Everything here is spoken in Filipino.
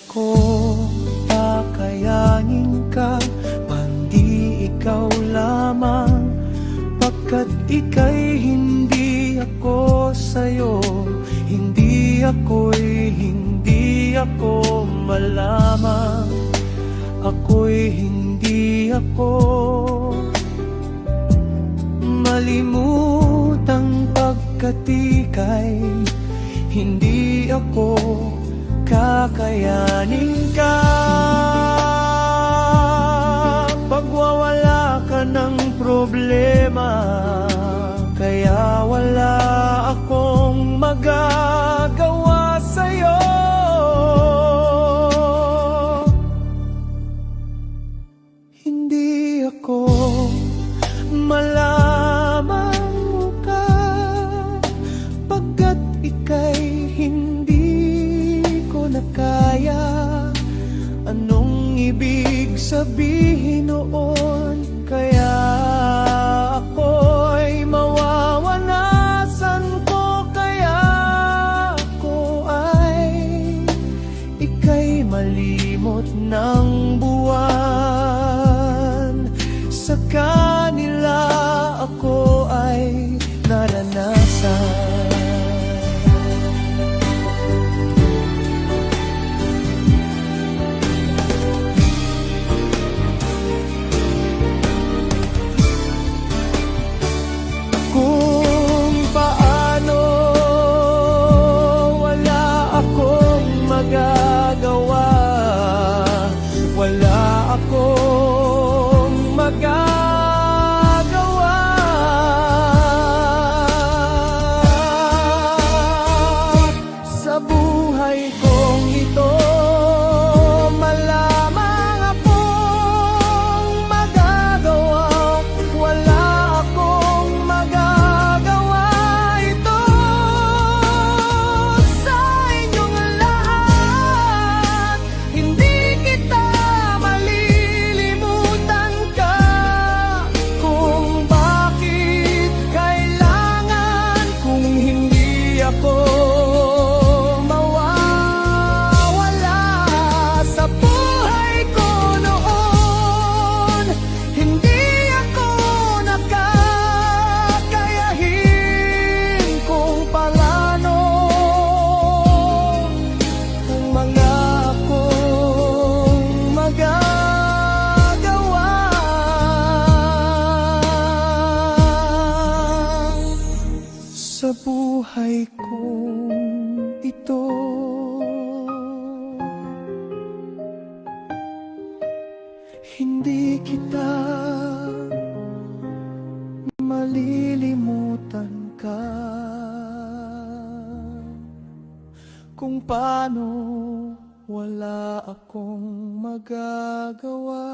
ako kakayanin ka Pandi ikaw lamang. Pagkat ika'y hindi ako sa'yo Hindi ako'y hindi ako malamang Ako'y hindi ako Malimutang pagkatikay Hindi ako kakayanin ka. Pagwawala ka ng problema sabihin noon buhay kong ito. Hindi kita malilimutan ka. Kung paano wala akong magagawa